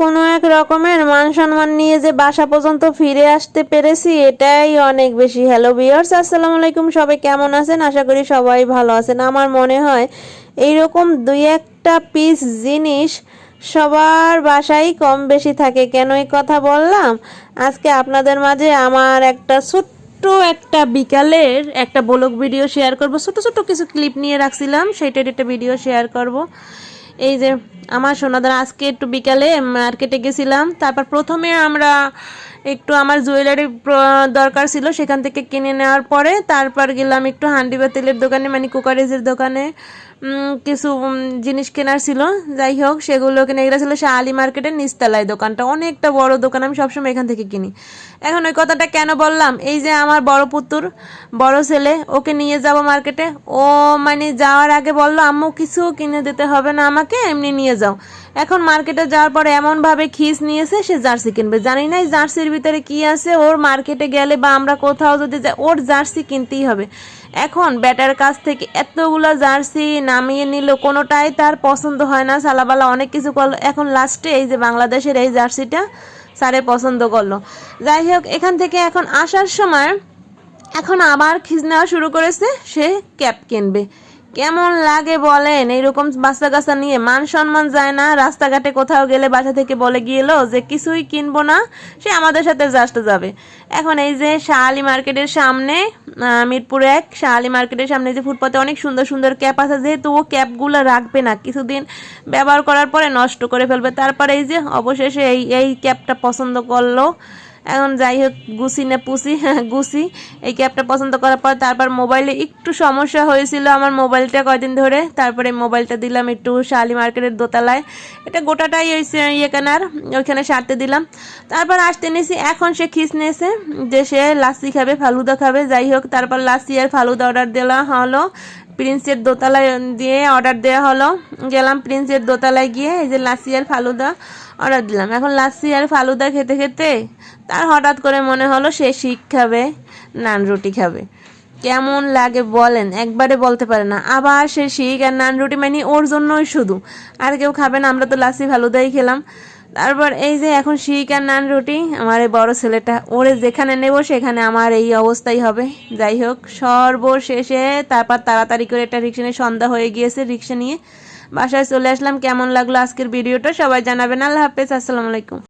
কোনো এক রকমের মান সম্মান নিয়ে যে বাসা পর্যন্ত ফিরে আসতে পেরেছি, এটাই অনেক বেশি। হ্যালো বিয়ার্স আসসালামু আলাইকুম। সবাই কেমন আছেন? আশা করি সবাই ভালো আছেন। আমার মনে হয় এইরকম দুই একটা পিস জিনিস সবার বাসায় কম বেশি থাকে। কেন এই কথা বললাম? আজকে আপনাদের মাঝে আমার একটা ছোট্ট একটা বিকালের একটা ব্লগ ভিডিও শেয়ার করব। ছোট ছোট কিছু ক্লিপ নিয়ে রাখছিলাম। সেইটার একটা ভিডিও শেয়ার করব। এই যে আমার সোনাদার আজকে একটু বিকালে মার্কেটে গেছিলাম তারপর প্রথমে আমরা একটু আমার জুয়েলারি দরকার ছিল সেখান থেকে কিনে নেওয়ার পরে তারপর গেলাম একটু হান্ডি বা তেলের দোকানে মানে কুকারেজের দোকানে কিছু জিনিস কেনার ছিল। যাই হোক, সেগুলো কিনে, এগুলো ছিল শালি মার্কেটের নিচতলায় দোকানটা। অনেকটা বড় দোকান, আমি সবসময় এখান থেকে কিনি। এখন ওই কথাটা কেন বললাম? এই যে আমার বড় পুতুর, বড় ছেলে, ওকে নিয়ে যাব মার্কেটে। ও মানে যাওয়ার আগে বলল, আম্মু, কিছু কিনে দিতে হবে না আমাকে, এমনি নিয়ে যাও। এখন মার্কেটে যাওয়ার পরে এমনভাবে খিস নিয়েছে, সে জার্সি কিনবে। জানি না জার্সির ভিতরে কি আছে, ওর মার্কেটে গেলে বা আমরা কোথাও যদি যাই, ওর জার্সি কিনতেই হবে। এখন ব্যাটার কাছ থেকে এতগুলো জার্সি নামিয়ে নিল, কোনোটাই তার পছন্দ হয় না। সালাবালা অনেক কিছু করল। এখন লাস্টে এই যে বাংলাদেশের এই জার্সিটা স্যারে পছন্দ করল। যাই হোক, এখান থেকে এখন আসার সময় এখন আবার খিজ নেওয়া শুরু করেছে, সে ক্যাপ কিনবে। কেমন লাগে বলেন? এইরকম বাচ্চা কাচ্চা নিয়ে মান সম্মান যায় না। রাস্তাঘাটে কোথাও গেলে বাসা থেকে বলে গিয়েলো যে, কিছুই কিনবো না, সে আমাদের সাথে জাস্ট যাবে। এখন এই যে শাহালি মার্কেটের সামনে মিরপুর এক শাহালি মার্কেটের সামনে যে ফুটপাতে অনেক সুন্দর সুন্দর ক্যাপ আছে, যেহেতু ও ক্যাপগুলো রাখবে না, কিছুদিন ব্যবহার করার পরে নষ্ট করে ফেলবে। তারপরে এই যে অবশেষে এই এই ক্যাপটা পছন্দ করল। এখন যাই হোক গুছি না পুষি গুছি। এই ক্যাবটা পছন্দ করার পর তারপর মোবাইলে একটু সমস্যা হয়েছিল আমার মোবাইলটা কয়দিন ধরে। তারপরে মোবাইলটা দিলাম একটু শালি মার্কেটের দোতলায়। এটা গোটাটাই ওই ইয়ে কেনার, ওইখানে সারতে দিলাম। তারপর আসতে নিয়েছি এখন সে খিস নিয়েছে যে সে লাসি খাবে, ফালুদা খাবে। যাই হোক তারপর লাসি আর ফালুদা অর্ডার দেওয়া হলো। প্রিন্সের দোতলায় দিয়ে অর্ডার দেওয়া হলো। গেলাম প্রিন্সের দোতলায় গিয়ে, এই যে লাসি আর ফালুদা। অর্ডার দিলাম। এখন লাসি আর ফালুদা খেতে খেতে তার হঠাৎ করে মনে হলো সে শিখ খাবে, নান রুটি খাবে। কেমন লাগে বলেন, একবারে বলতে পারে না। আবার সে শিখ আর নান রুটি মানে ওর জন্যই শুধু। আর কেউ খাবে না, আমরা তো লাসি ফালুদাই খেলাম। তারপর এই যে এখন শিখ আর নান রুটি, আমার এই বড়ো ছেলেটা, ওরে যেখানে নেব সেখানে আমার এই অবস্থাই হবে। যাই হোক, সর্বশেষে তারপর তাড়াতাড়ি করে একটা রিক্সা নিয়ে সন্ধ্যা হয়ে গিয়েছে রিক্সা নিয়ে। বাসায় চলে আসলাম। কেমন লাগল আজকের ভিডিওটা সবাই জানাবেন। আল্লাহ হাফেজ আসসালামু আলাইকুম।